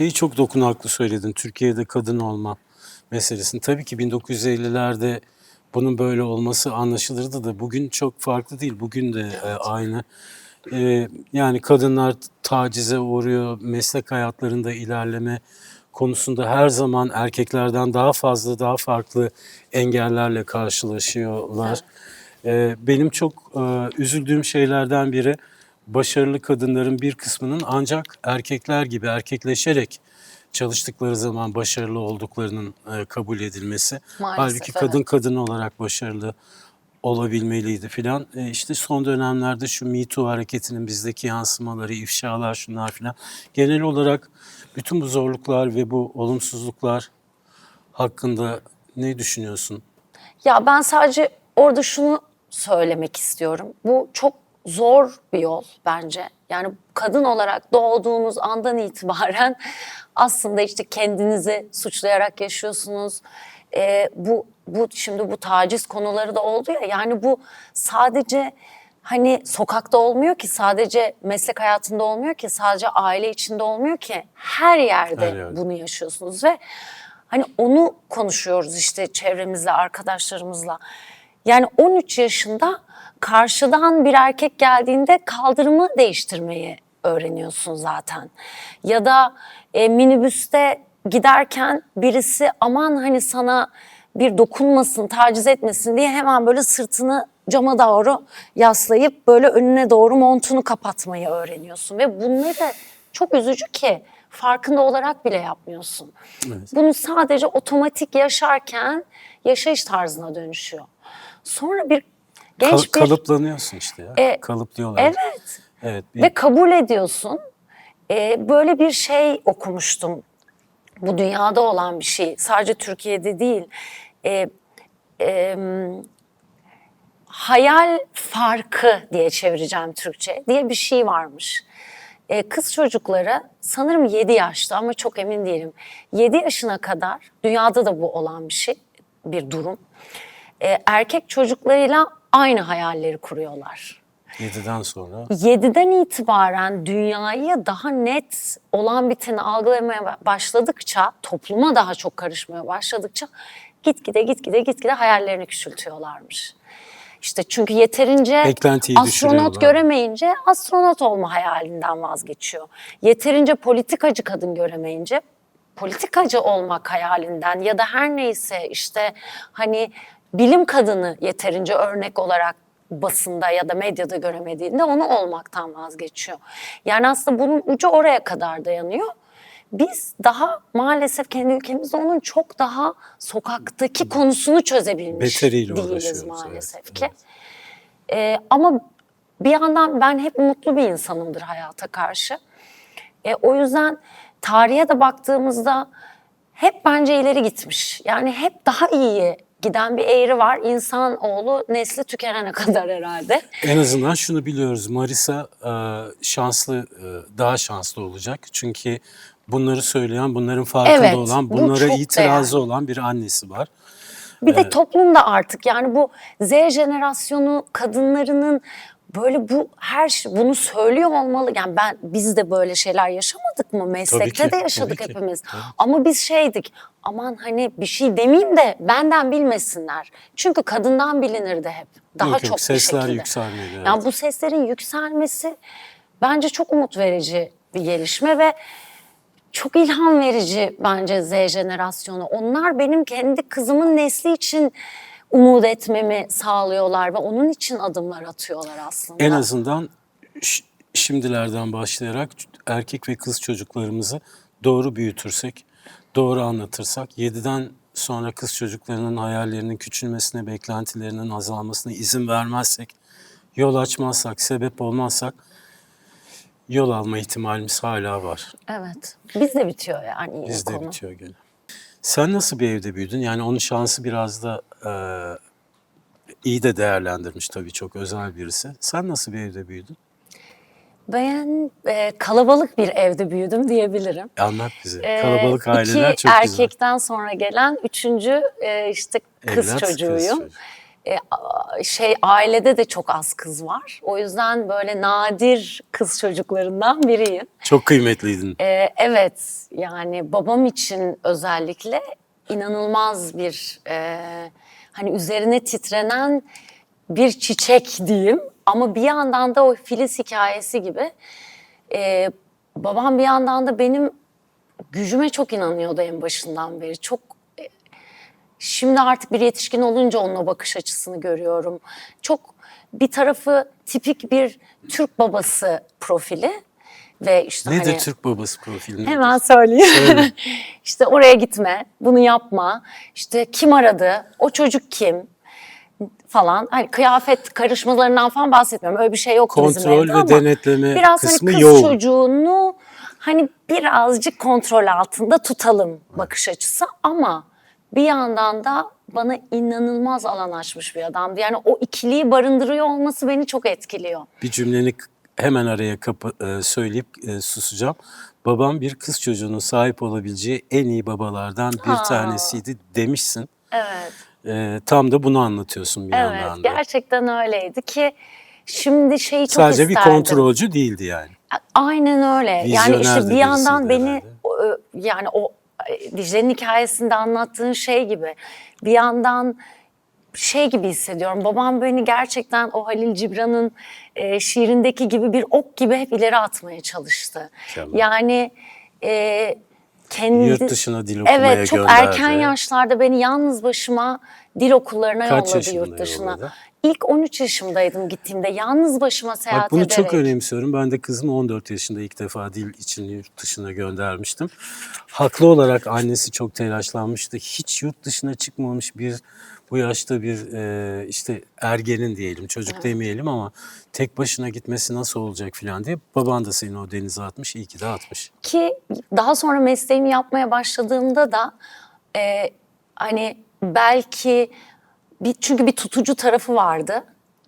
şeyi çok dokunaklı söyledin. Türkiye'de kadın olma meselesini. Tabii ki 1950'lerde bunun böyle olması anlaşılırdı da bugün çok farklı değil. Bugün de e, aynı. E, yani kadınlar tacize uğruyor, meslek hayatlarında ilerleme konusunda her zaman erkeklerden daha fazla, daha farklı engellerle karşılaşıyorlar. E, benim çok e, üzüldüğüm şeylerden biri başarılı kadınların bir kısmının ancak erkekler gibi erkekleşerek çalıştıkları zaman başarılı olduklarının e, kabul edilmesi. Maalesef, Halbuki kadın evet. kadın olarak başarılı olabilmeliydi filan. E, işte son dönemlerde şu Me Too hareketinin bizdeki yansımaları, ifşalar şunlar filan. Genel olarak bütün bu zorluklar ve bu olumsuzluklar hakkında ne düşünüyorsun? Ya ben sadece orada şunu söylemek istiyorum. Bu çok zor bir yol bence. Yani kadın olarak doğduğunuz andan itibaren aslında işte kendinizi suçlayarak yaşıyorsunuz. Ee, bu bu şimdi bu taciz konuları da oldu ya. Yani bu sadece hani sokakta olmuyor ki, sadece meslek hayatında olmuyor ki, sadece aile içinde olmuyor ki. Her yerde, Her yerde. bunu yaşıyorsunuz ve hani onu konuşuyoruz işte çevremizle, arkadaşlarımızla. Yani 13 yaşında karşıdan bir erkek geldiğinde kaldırımı değiştirmeyi öğreniyorsun zaten. Ya da e, minibüste giderken birisi aman hani sana bir dokunmasın, taciz etmesin diye hemen böyle sırtını cama doğru yaslayıp böyle önüne doğru montunu kapatmayı öğreniyorsun. Ve bunları çok üzücü ki farkında olarak bile yapmıyorsun. Evet. Bunu sadece otomatik yaşarken yaşayış tarzına dönüşüyor. Sonra bir genç Kal- bir... kalıplanıyorsun işte ya. E, Kalıplıyorlar. Evet. Evet. bir- Ve kabul ediyorsun. Ee, böyle bir şey okumuştum. Bu dünyada olan bir şey. Sadece Türkiye'de değil. Ee, em, hayal farkı diye çevireceğim Türkçe diye bir şey varmış. Ee, kız çocukları sanırım 7 yaşta ama çok emin değilim. 7 yaşına kadar dünyada da bu olan bir şey, bir durum. Ee, erkek çocuklarıyla aynı hayalleri kuruyorlar. 7'den sonra 7'den itibaren dünyayı daha net olan biteni algılamaya başladıkça, topluma daha çok karışmaya başladıkça gitgide gitgide gitgide hayallerini küçültüyorlarmış. İşte çünkü yeterince Beklentiyi astronot göremeyince astronot olma hayalinden vazgeçiyor. Yeterince politikacı kadın göremeyince politikacı olmak hayalinden ya da her neyse işte hani bilim kadını yeterince örnek olarak basında ya da medyada göremediğinde onu olmaktan vazgeçiyor. Yani aslında bunun ucu oraya kadar dayanıyor. Biz daha maalesef kendi ülkemizde onun çok daha sokaktaki konusunu çözebilmiş Beteriyle değiliz maalesef evet, ki. evet. Ee, ama bir yandan ben hep mutlu bir insanımdır hayata karşı. E, o yüzden tarihe de baktığımızda hep bence ileri gitmiş. Yani hep daha iyiye giden bir eğri var. İnsanoğlu nesli tükenene kadar herhalde. En azından şunu biliyoruz. Marisa e, şanslı, e, daha şanslı olacak. Çünkü bunları söyleyen, bunların farkında Evet, olan, bu bunlara çok itirazı değerli. olan bir annesi var. Bir de toplumda artık yani bu Z jenerasyonu kadınlarının böyle bu her şey bunu söylüyor olmalı. Yani ben biz de böyle şeyler yaşamadık mı? Meslekte ki, de yaşadık tabii ki. hepimiz. Ama biz şeydik. Aman hani bir şey demeyeyim de benden bilmesinler. Çünkü kadından bilinirdi hep. Daha Yok, yok, çok bir sesler şekilde. yükselmeli, evet. Yani bu seslerin yükselmesi bence çok umut verici bir gelişme ve çok ilham verici bence Z jenerasyonu. Onlar benim kendi kızımın nesli için umut etmemi sağlıyorlar ve onun için adımlar atıyorlar aslında. En azından şimdilerden başlayarak erkek ve kız çocuklarımızı doğru büyütürsek, doğru anlatırsak, 7'den sonra kız çocuklarının hayallerinin küçülmesine, beklentilerinin azalmasına izin vermezsek, yol açmazsak, sebep olmazsak yol alma ihtimalimiz hala var. Evet. Bizde bitiyor yani yine Bizde konu. bitiyor gene. Sen nasıl bir evde büyüdün? Yani onun şansı biraz da e, iyi de değerlendirmiş tabii çok özel birisi. Sen nasıl bir evde büyüdün? Ben e, kalabalık bir evde büyüdüm diyebilirim. Anlat bize. Ee, Kalabalık aileler iki çok güzel. erkekten sonra gelen üçüncü e, işte kız Evlat, kız çocuğuyum. çocuğu. e, şey ailede de çok az kız var. O yüzden böyle nadir kız çocuklarından biriyim. Çok kıymetliydin. Ee, evet yani babam için özellikle inanılmaz bir e, hani üzerine titrenen bir çiçek diyeyim. Ama bir yandan da o Filiz hikayesi gibi e, babam bir yandan da benim gücüme çok inanıyordu en başından beri. Çok e, Şimdi artık bir yetişkin olunca onun o bakış açısını görüyorum. Çok bir tarafı tipik bir Türk babası profili ve işte Nedir hani Türk babası profili? hemen söyleyeyim. Söyle. işte oraya gitme, bunu yapma. İşte kim aradı? O çocuk kim? Falan. Hani kıyafet karışmalarından falan bahsetmiyorum. Öyle bir şey yok bizim Kontrol evde ve ama denetleme biraz kısmı hani kız yoğun. çocuğunu hani birazcık kontrol altında tutalım bakış açısı ama bir yandan da bana inanılmaz alan açmış bir adamdı. Yani o ikiliyi barındırıyor olması beni çok etkiliyor. Bir cümleni k- hemen araya kapı, e, söyleyip e, susacağım. Babam bir kız çocuğunun sahip olabileceği en iyi babalardan bir tanesiydi demişsin. Evet. E, tam da bunu anlatıyorsun bir Evet, yandan da. gerçekten öyleydi ki şimdi şeyi çok Sadece bir isterdim. kontrolcü değildi yani. Aynen öyle. yani Vizyoner işte de bir yandan beni ö, yani o Dicle'nin hikayesinde anlattığın şey gibi bir yandan şey gibi hissediyorum. Babam beni gerçekten o Halil Cibran'ın e, şiirindeki gibi bir ok gibi hep ileri atmaya çalıştı. Mükemmel. Yani e, kendi Yurt dışına dil okumaya Evet çok gönderdi. erken yaşlarda beni yalnız başıma dil okullarına Kaç yolladı yaşında yurt dışına. yolladı? İlk 13 yaşımdaydım gittiğimde yalnız başıma seyahat Bak bunu ederek. çok önemsiyorum. Ben de kızımı 14 yaşında ilk defa dil için yurt dışına göndermiştim. Haklı olarak annesi çok telaşlanmıştı. Hiç yurt dışına çıkmamış bir bu yaşta bir e, işte ergenin diyelim çocuk demeyelim ama tek başına gitmesi nasıl olacak filan diye baban da seni o denize atmış iyi ki de atmış. Ki daha sonra mesleğimi yapmaya başladığımda da e, hani belki bir çünkü bir tutucu tarafı vardı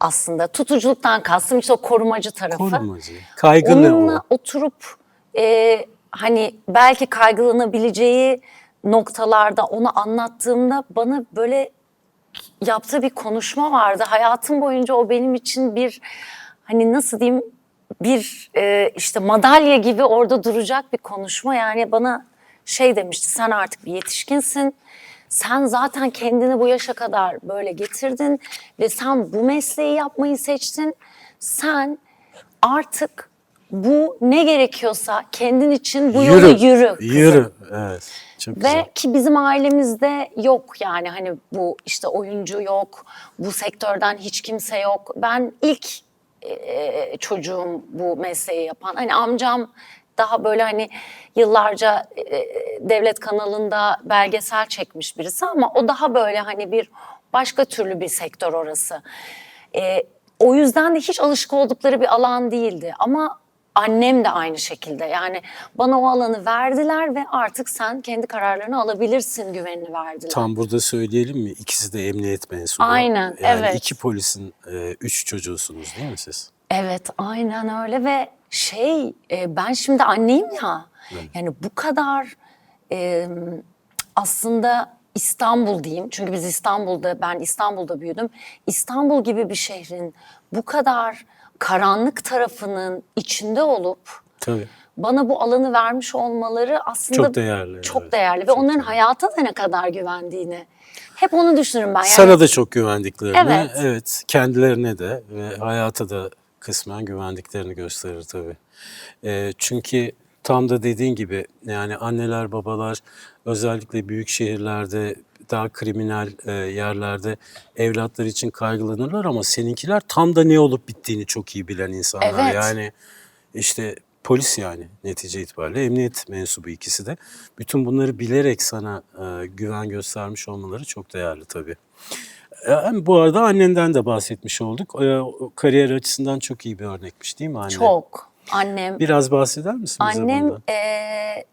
aslında. Tutuculuktan kastım işte o korumacı tarafı. Korumacı. Kaygı ne Onunla o? oturup e, hani belki kaygılanabileceği noktalarda onu anlattığımda bana böyle yaptığı bir konuşma vardı. Hayatım boyunca o benim için bir hani nasıl diyeyim bir e, işte madalya gibi orada duracak bir konuşma. Yani bana şey demişti sen artık bir yetişkinsin. Sen zaten kendini bu yaşa kadar böyle getirdin ve sen bu mesleği yapmayı seçtin. Sen artık bu ne gerekiyorsa kendin için bu yolu yürü. kızım. Yürü. Evet. Çok güzel. Ve ki bizim ailemizde yok yani hani bu işte oyuncu yok, bu sektörden hiç kimse yok. Ben ilk e, çocuğum bu mesleği yapan. Hani amcam daha böyle hani yıllarca e, devlet kanalında belgesel çekmiş birisi ama o daha böyle hani bir başka türlü bir sektör orası. E, o yüzden de hiç alışık oldukları bir alan değildi ama annem de aynı şekilde yani bana o alanı verdiler ve artık sen kendi kararlarını alabilirsin güvenini verdiler. Tam burada söyleyelim mi? İkisi de emniyet mensubu. Aynen, yani evet. iki polisin e, üç çocuğusunuz değil mi siz? Evet aynen öyle ve şey e, ben şimdi anneyim ya yani bu kadar e, aslında İstanbul diyeyim çünkü biz İstanbul'da ben İstanbul'da büyüdüm. İstanbul gibi bir şehrin bu kadar karanlık tarafının içinde olup Tabii. bana bu alanı vermiş olmaları aslında Çok değerli, Çok evet. değerli ve Çok onların değerli. hayata da ne kadar güvendiğini. Hep onu düşünürüm ben. Yani Sana da çok güvendiklerini, Evet. evet. kendilerine de ve hayata da kısmen güvendiklerini gösterir tabii. Ee, çünkü tam da dediğin gibi yani anneler babalar özellikle büyük şehirlerde daha kriminal e, yerlerde evlatlar için kaygılanırlar ama seninkiler tam da ne olup bittiğini çok iyi bilen insanlar. Evet. Yani işte polis yani netice itibariyle emniyet mensubu ikisi de. Bütün bunları bilerek sana e, güven göstermiş olmaları çok değerli tabii. E, hem bu arada annenden de bahsetmiş olduk. E, kariyer açısından çok iyi bir örnekmiş değil mi anne? Çok. Annem Biraz bahseder misin bize Annem bundan? eee,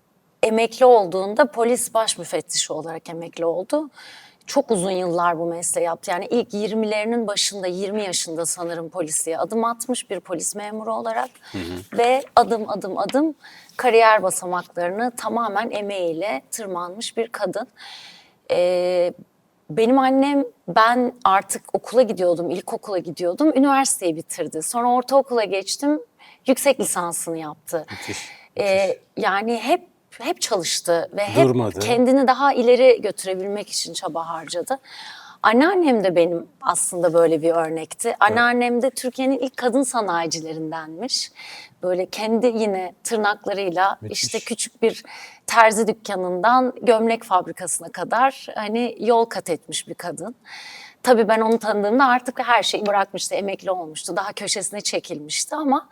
emekli olduğunda polis baş müfettişi olarak emekli oldu. Çok uzun yıllar bu mesleği yaptı. Yani ilk 20'lerinin başında 20 yaşında sanırım polisliğe adım atmış bir polis memuru olarak. Ve adım adım adım kariyer basamaklarını tamamen emeğiyle tırmanmış bir kadın. Eee, benim annem ben artık okula gidiyordum, ilkokula gidiyordum, üniversiteyi bitirdi. Sonra ortaokula geçtim, yüksek lisansını yaptı. Müthiş. Ee, yani hep hep çalıştı ve hep Durmadı. kendini daha ileri götürebilmek için çaba harcadı. Anneannem de benim aslında böyle bir örnekti. Anneannem de Türkiye'nin ilk kadın sanayicilerindenmiş. Böyle kendi yine tırnaklarıyla Müthiş. işte küçük bir terzi dükkanından gömlek fabrikasına kadar hani yol kat etmiş bir kadın. Tabii ben onu tanıdığımda artık her şeyi bırakmıştı, emekli olmuştu. Daha köşesine çekilmişti ama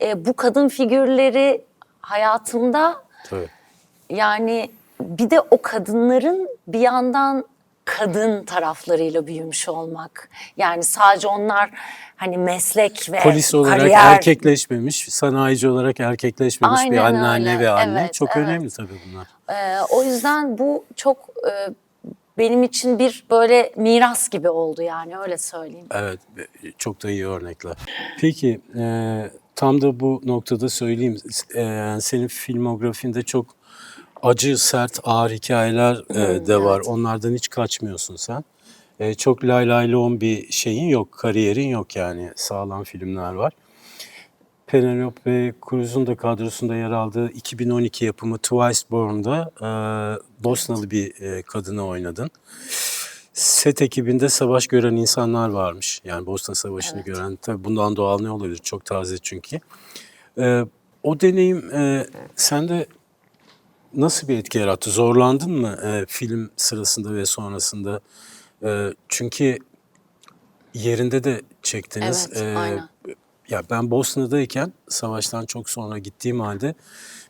e, bu kadın figürleri hayatımda Tabii. yani bir de o kadınların bir yandan kadın taraflarıyla büyümüş olmak. Yani sadece onlar hani meslek ve Polis olarak kariyer. erkekleşmemiş, sanayici olarak erkekleşmemiş bir Aynen anneanne öyle. ve anne. Evet, Çok evet. önemli tabii bunlar. Ee, o yüzden bu çok e, benim için bir böyle miras gibi oldu yani öyle söyleyeyim. Evet, çok da iyi örnekler. Peki, e, tam da bu noktada söyleyeyim. E, senin filmografinde çok acı, sert, ağır hikayeler e, de var. Onlardan hiç kaçmıyorsun sen. E, çok lay lay lon bir şeyin yok, kariyerin yok yani. Sağlam filmler var. Penelope Cruz'un da kadrosunda yer aldığı 2012 yapımı Twice Born'da e, Bosnalı bir e, kadını oynadın. Set ekibinde savaş gören insanlar varmış. Yani Bosna Savaşı'nı gören. Tabii bundan doğal ne olabilir? Çok taze çünkü. E, o deneyim e, sende nasıl bir etki yarattı? Zorlandın mı e, film sırasında ve sonrasında? E, çünkü yerinde de çektiniz. Evet, aynen. Ya ben Bosna'dayken savaştan çok sonra gittiğim halde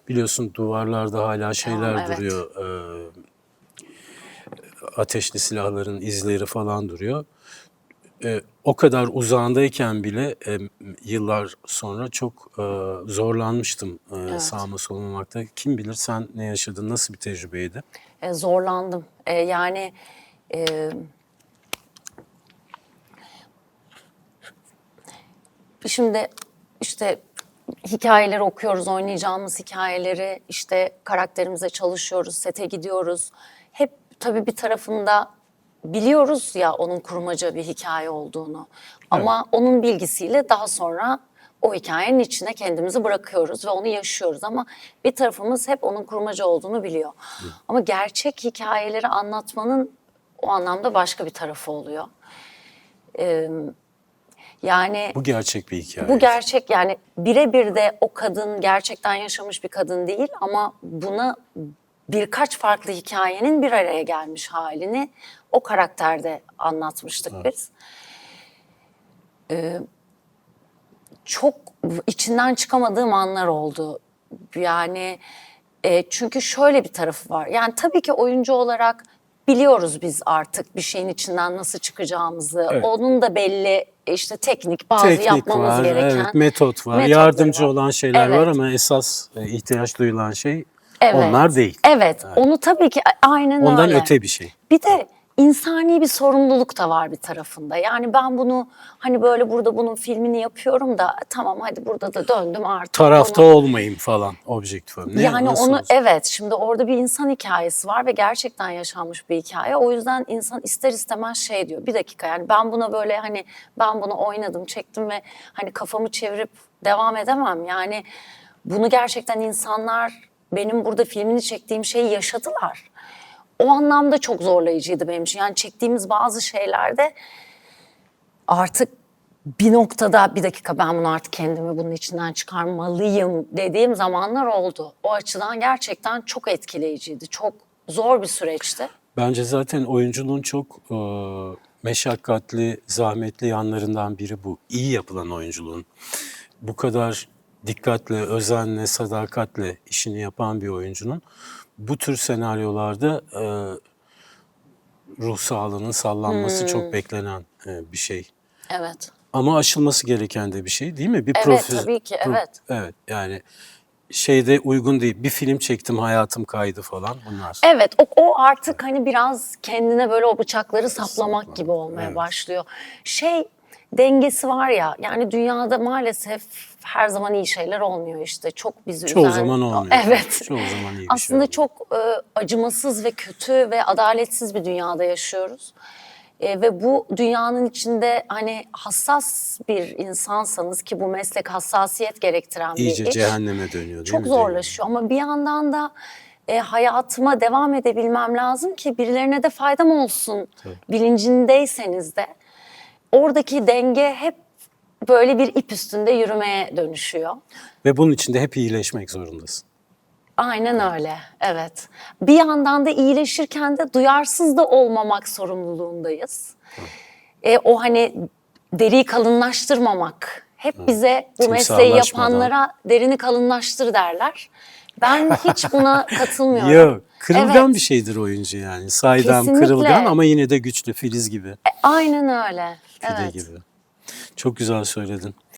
biliyorsun duvarlarda hala şeyler evet. duruyor. e, ateşli silahların izleri falan duruyor. E, o kadar uzağındayken bile e, yıllar sonra çok e, zorlanmıştım e, sağma solmamakta. Kim bilir sen ne yaşadın, nasıl bir tecrübeydi? E, zorlandım. E, yani e, şimdi işte hikayeleri okuyoruz, oynayacağımız hikayeleri işte karakterimize çalışıyoruz, sete gidiyoruz. Tabii bir tarafında biliyoruz ya onun kurmaca bir hikaye olduğunu. Ama onun bilgisiyle daha sonra o hikayenin içine kendimizi bırakıyoruz ve onu yaşıyoruz ama bir tarafımız hep onun kurmaca olduğunu biliyor. Ama gerçek hikayeleri anlatmanın o anlamda başka bir tarafı oluyor. Ee, yani Bu gerçek bir hikaye. bu gerçek yani birebir de o kadın gerçekten yaşamış bir kadın değil ama buna birkaç farklı hikayenin bir araya gelmiş halini o karakterde anlatmıştık biz. Ee, çok içinden çıkamadığım anlar oldu. Yani e, çünkü şöyle bir tarafı var. Yani tabii ki oyuncu olarak biliyoruz biz artık bir şeyin içinden nasıl çıkacağımızı. Evet. Onun da belli işte teknik bazı Teknik yapmamız var, gereken evet, metot var, yardımcı var. olan şeyler var Evet. ama esas e, ihtiyaç duyulan şey Evet. onlar değil. Evet, onu tabii ki aynen Ondan öyle. öte bir şey. Bir de insani bir sorumluluk da var bir tarafında. Yani ben bunu hani böyle burada bunun filmini yapıyorum da tamam hadi burada da döndüm artık. Tarafta onu- olmayayım falan objektif. Yani nasıl onu olacak? evet şimdi orada bir insan hikayesi var ve gerçekten yaşanmış bir hikaye. O yüzden insan ister istemez şey diyor. Bir dakika yani ben buna böyle hani ben bunu oynadım, çektim ve hani kafamı çevirip devam edemem. Yani bunu gerçekten insanlar benim burada filmini çektiğim şeyi yaşadılar. O anlamda çok zorlayıcıydı benim için. Yani çektiğimiz bazı şeylerde artık bir noktada bir dakika ben bunu artık kendimi bunun içinden çıkarmalıyım dediğim zamanlar oldu. O açıdan gerçekten çok etkileyiciydi. Çok zor bir süreçti. Bence zaten oyunculuğun çok e, meşakkatli, zahmetli yanlarından biri bu. İyi yapılan oyunculuğun. Bu kadar dikkatle, özenle, sadakatle işini yapan bir oyuncunun bu tür senaryolarda e, ruh sağlığının sallanması Hmm. çok beklenen e, bir şey. Evet. Ama aşılması gereken de bir şey değil mi? Bir Evet, profes- tabii ki, evet. Evet yani şeyde uygun değil. Bir film çektim hayatım kaydı falan bunlar. Evet o, o artık hani biraz kendine böyle o bıçakları saplamak gibi olmaya başlıyor. Şey dengesi var ya. Yani dünyada maalesef her zaman iyi şeyler olmuyor işte. Çok bizi Çoğu üzen- zaman olmuyor. Evet. Çoğu zaman iyi şey Aslında olmuyor. çok e, acımasız ve kötü ve adaletsiz bir dünyada yaşıyoruz. E, ve bu dünyanın içinde hani hassas bir insansanız ki bu meslek hassasiyet gerektiren İyice bir iş. cehenneme dönüyor değil Çok mi? zorlaşıyor ama bir yandan da e, hayatıma devam edebilmem lazım ki birilerine de faydam olsun bilincindeyseniz de oradaki denge hep böyle bir ip üstünde yürümeye dönüşüyor. Ve bunun için de hep iyileşmek zorundasın. Aynen öyle, evet. Bir yandan da iyileşirken de duyarsız da olmamak sorumluluğundayız. E, o hani deriyi kalınlaştırmamak. Hep bize bu mesleği Timsahlaşmadan. yapanlara derini kalınlaştır derler. Ben hiç buna katılmıyorum. Yok, kırılgan Evet. bir şeydir oyuncu yani. Saydam Kesinlikle. kırılgan ama yine de güçlü, filiz gibi, E, Aynen öyle. fide Evet. gibi. Çok güzel söyledin.